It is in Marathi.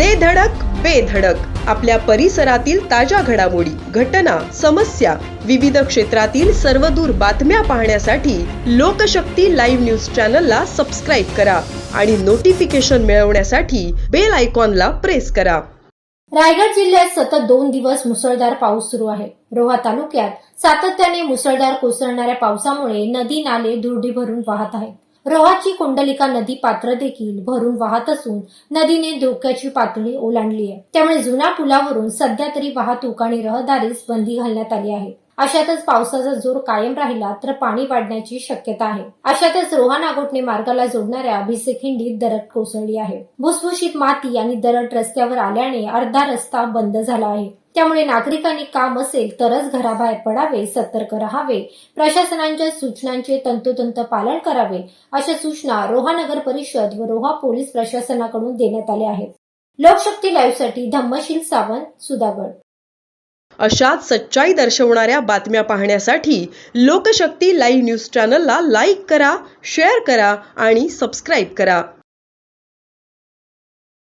दे धडक बेधडक आपल्या परिसरातील ताज्या घडामोडी घटना समस्या विविध क्षेत्रातील सर्वदूर बातम्या पाहण्यासाठी लोकशक्ती लाईव्ह न्यूज चॅनलला सबस्क्राईब करा आणि नोटिफिकेशन मिळवण्यासाठी बेल आयकॉनला प्रेस करा. रायगड जिल्ह्यात सतत दोन दिवस मुसळधार पाऊस सुरू आहे. रोहा तालुक्यात सातत्याने मुसळधार कोसळणाऱ्या पावसामुळे नदी नाले दुर्डी भरून वाहत आहेत. रोहाची कुंडलिका नदी पात्र देखील भरून वाहत असून नदीने धोक्याची पातळी ओलांडली आहे. त्यामुळे जुन्या पुलावरून सध्या तरी वाहतूक आणि रहदारीस बंदी घालण्यात आली आहे. अशातच पावसाचा जोर कायम राहिला तर पाणी वाढण्याची शक्यता आहे. अशातच रोहा नागोटणे मार्गाला जोडणाऱ्या भिसे खिंडीत दरड कोसळली आहे. भुसभुशीत माती आणि दरड रस्त्यावर आल्याने अर्धा रस्ता बंद झाला आहे. त्यामुळे नागरिकांनी काम असेल तरच घराबाहेर पडावे सतर्क राहावे प्रशासनांच्या सूचनांचे तंतोतंत पालन करावे अशा सूचना रोहा नगर परिषद व रोहा पोलीस प्रशासनाकडून देण्यात आल्या आहेत. लोकशक्ती लाईव्हसाठी धम्मशील सावंत सुधागड. अशाच सच्चाई दर्शवणाऱ्या बातम्या पाहण्यासाठी लोकशक्ती लाईव्ह न्यूज चॅनलला लाईक करा शेअर करा आणि सबस्क्राईब करा.